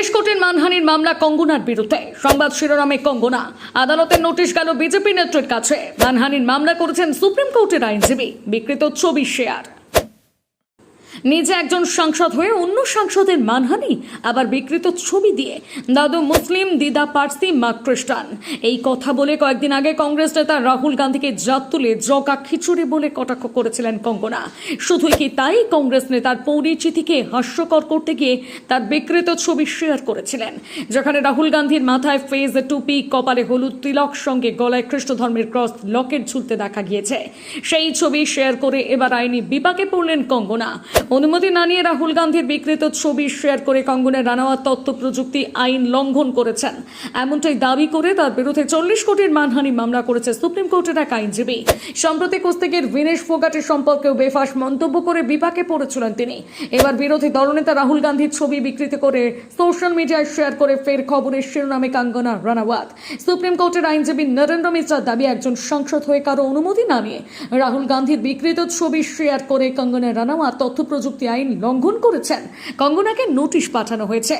চল্লিশ কোটির মানহানির মামলা কঙ্গনার বিরুদ্ধে। সংবাদ শিরোনামে কঙ্গনা। আদালতের নোটিশ গেল বিজেপি নেত্রীর কাছে। মানহানির মামলা করেছেন সুপ্রিম কোর্টের আইনজীবী। বিকৃত ছবি শেয়ার। নিজে একজন সাংসদ হয়ে অন্য সাংসদের মানহানি, আবার বিকৃত ছবি দিয়ে দাদু মুসলিম, দিদা পার্সি মা খ্রিস্টান। এই কথা বলে কয়েকদিন আগে কংগ্রেস নেতা রাহুল গান্ধীকে জাত তুলে জগা খিচুড়ি বলে কটাক্ষ করেছিলেন কঙ্গনা। শুধুই কি তাই কংগ্রেস নেতার পরিচিতিকে হাস্যকর করতে গিয়ে তার বিকৃত ছবি শেয়ার করেছিলেন, যেখানে রাহুল গান্ধীর মাথায় ফেজ, টুপি, কপালে হলুদ তিলক সঙ্গে গলায় খ্রিস্ট ধর্মের ক্রস লকেট ঝুলতে দেখা গিয়েছে। সেই ছবি শেয়ার করে এবার আইনি বিপাকে পড়লেন কঙ্গনা। অনুমতি না নিয়ে রাহুল গান্ধীর বিকৃত ছবি শেয়ার করে কঙ্গনা রানাওয়াত তথ্য প্রযুক্তি আইন লঙ্ঘন করেছেন। এমনটাই দাবি করে তার বিরুদ্ধে চল্লিশ কোটির মানহানি মামলা করেছে সুপ্রিম কোর্টের এক আইনজীবী। সম্প্রতি কুস্তিগির ভিনেশ ফোগাটের সম্পর্কেও বেফাস মন্তব্য করে বিপাকে পড়েছিলেন তিনি। এবার বিরোধী দলনেতা রাহুল গান্ধীর ছবি বিকৃত করে সোশ্যাল মিডিয়ায় শেয়ার করে ফের খবরের শিরোনামে কাঙ্গনা রানাওয়াত। সুপ্রিম কোর্টের আইনজীবী নরেন্দ্র মিশ্রার দাবি, একজন সংসদ হয়ে কারও অনুমতি না নিয়ে রাহুল গান্ধীর বিকৃত ছবি শেয়ার করে কঙ্গনা রানাওয়াত তথ্য প্রযুক্তি আইন লঙ্ঘন করেছেন। কঙ্গনাকে নোটিশ পাঠানো হয়েছে।